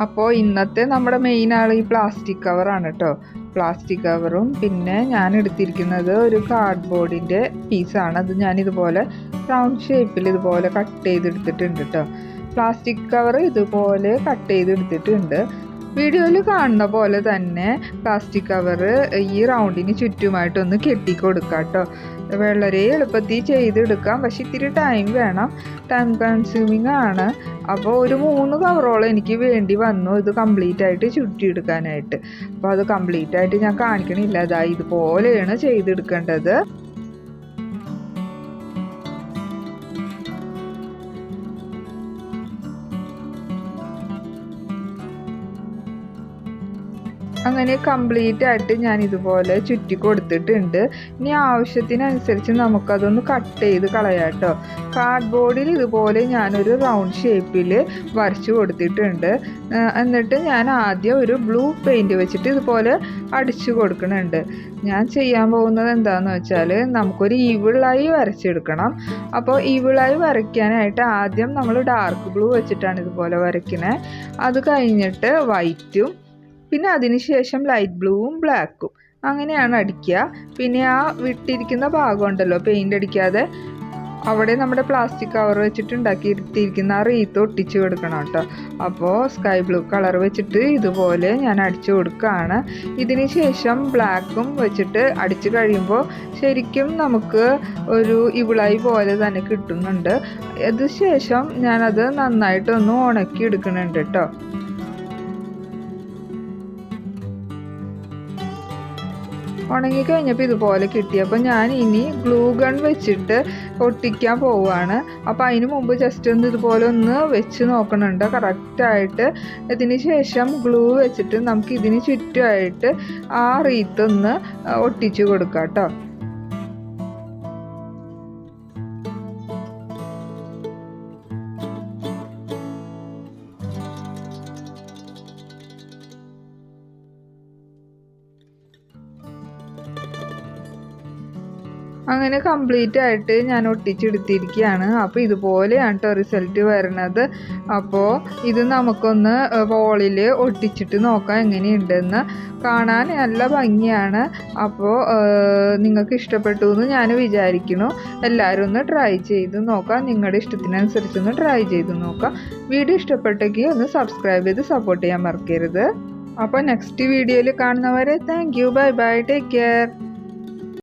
അപ്പോൾ ഇന്നത്തെ നമ്മുടെ മെയിൻ ആൾ ഈ പ്ലാസ്റ്റിക് കവറാണ് കേട്ടോ പ്ലാസ്റ്റിക് കവറും പിന്നെ ഞാൻ എടുത്തിരിക്കുന്നത് ഒരു കാർഡ്ബോർഡിന്റെ പീസാണ് അത് ഞാൻ ഇതുപോലെ റൗണ്ട് ഷേപ്പിൽ ഇതുപോലെ കട്ട് ചെയ്തെടുത്തിട്ടുണ്ട് കേട്ടോ പ്ലാസ്റ്റിക് കവർ ഇതുപോലെ കട്ട് ചെയ്തെടുത്തിട്ടുണ്ട്. വീഡിയോയിൽ കാണുന്ന പോലെ തന്നെ പ്ലാസ്റ്റിക് കവർ ഈ റൗണ്ടിന് ചുറ്റുമായിട്ടൊന്ന് കെട്ടി കൊടുക്കാം കേട്ടോ വളരെ എളുപ്പത്തിൽ ചെയ്തെടുക്കാം. പക്ഷെ ഇത്തിരി ടൈം വേണം. ടൈം കൺസ്യൂമിങ് ആണ്. അപ്പോൾ ഒരു മൂന്ന് കവറോളം എനിക്ക് വേണ്ടി വന്നു. ഇത് കംപ്ലീറ്റ് ആയിട്ട് ചുറ്റിയെടുക്കാനായിട്ട്. അപ്പോൾ അത് കംപ്ലീറ്റ് ആയിട്ട് ഞാൻ കാണിക്കണില്ല. അതാ ഇതുപോലെയാണ് ചെയ്തെടുക്കേണ്ടത്. അങ്ങനെ കംപ്ലീറ്റ് ആയിട്ട് ഞാൻ ഇതുപോലെ ചുറ്റി കൊടുത്തിട്ടുണ്ട്. ഇനി ആവശ്യത്തിനനുസരിച്ച് നമുക്കതൊന്ന് കട്ട് ചെയ്ത് കളയാം കേട്ടോ കാർഡ്ബോർഡിൽ ഇതുപോലെ ഞാനൊരു റൗണ്ട് ഷേപ്പിൽ വരച്ചു കൊടുത്തിട്ടുണ്ട്. എന്നിട്ട് ഞാൻ ആദ്യം ഒരു ബ്ലൂ പെയിന്റ് വെച്ചിട്ട് ഇതുപോലെ അടിച്ചു കൊടുക്കുന്നുണ്ട്. ഞാൻ ചെയ്യാൻ പോകുന്നത് എന്താണെന്ന് വെച്ചാൽ നമുക്കൊരു ഈവിളായി വരച്ചെടുക്കണം. അപ്പോൾ ഈവിളായി വരയ്ക്കാനായിട്ട് ആദ്യം നമ്മൾ ഡാർക്ക് ബ്ലൂ വെച്ചിട്ടാണ് ഇതുപോലെ വരയ്ക്കുന്നത് അത് കഴിഞ്ഞിട്ട് വൈറ്റും പിന്നെ അതിന് ശേഷം ലൈറ്റ് ബ്ലൂവും ബ്ലാക്കും അങ്ങനെയാണ് അടിക്കുക. പിന്നെ ആ വിട്ടിരിക്കുന്ന ഭാഗം ഉണ്ടല്ലോ പെയിന്റ് അടിക്കാതെ അവിടെ നമ്മുടെ പ്ലാസ്റ്റിക് കവർ വെച്ചിട്ട് ഉണ്ടാക്കിയിരിക്കുന്ന ആ റീത്ത് ഒട്ടിച്ച് കൊടുക്കണം കേട്ടോ. അപ്പോൾ സ്കൈ ബ്ലൂ കളർ വെച്ചിട്ട് ഇതുപോലെ ഞാൻ അടിച്ചു കൊടുക്കുകയാണ്. ഇതിന് ശേഷം ബ്ലാക്കും വെച്ചിട്ട് അടിച്ചു കഴിയുമ്പോൾ ശരിക്കും നമുക്ക് ഒരു ഇവിളായി പോലെ തന്നെ കിട്ടുന്നുണ്ട്. അത് ശേഷം ഞാനത് നന്നായിട്ടൊന്ന് ഉണക്കി എടുക്കുന്നുണ്ട് കേട്ടോ. ഉണങ്ങി കഴിഞ്ഞപ്പോൾ ഇതുപോലെ കിട്ടി. കിട്ടിയപ്പോൾ ഞാൻ ഇനി ഗ്ലൂ ഗൺ വെച്ചിട്ട് ഒട്ടിക്കാൻ പോവുകയാണ്. അപ്പോൾ അതിന് മുമ്പ് ജസ്റ്റ് ഒന്ന് ഇതുപോലെ ഒന്ന് വെച്ച് നോക്കണുണ്ട്. കറക്റ്റായിട്ട് ഇതിന് ശേഷം ഗ്ലൂ വെച്ചിട്ട് നമുക്ക് ഇതിന് ചുറ്റുമായിട്ട് ആ റീത്തൊന്ന് ഒട്ടിച്ചു കൊടുക്കാം കേട്ടോ അങ്ങനെ കംപ്ലീറ്റ് ആയിട്ട് ഞാൻ ഒട്ടിച്ചെടുത്തിരിക്കുകയാണ് അപ്പോൾ ഇതുപോലെയാണ് കേട്ടോ റിസൾട്ട് വരുന്നത് അപ്പോൾ ഇത് നമുക്കൊന്ന് വോളിൽ ഒട്ടിച്ചിട്ട് നോക്കാം എങ്ങനെയുണ്ടെന്ന്. കാണാൻ നല്ല ഭംഗിയാണ്. അപ്പോൾ നിങ്ങൾക്ക് ഇഷ്ടപ്പെട്ടു എന്ന് ഞാൻ വിചാരിക്കുന്നു. എല്ലാവരും ഒന്ന് ട്രൈ ചെയ്ത് നോക്കാം. നിങ്ങളുടെ ഇഷ്ടത്തിനനുസരിച്ച് ഒന്ന് ട്രൈ ചെയ്ത് നോക്കാം. വീഡിയോ ഇഷ്ടപ്പെട്ടെങ്കിൽ ഒന്ന് സബ്സ്ക്രൈബ് ചെയ്ത് സപ്പോർട്ട് ചെയ്യാൻ മറക്കരുത്. അപ്പോൾ നെക്സ്റ്റ് വീഡിയോയിൽ കാണുന്നവരെ thank you bye bye take care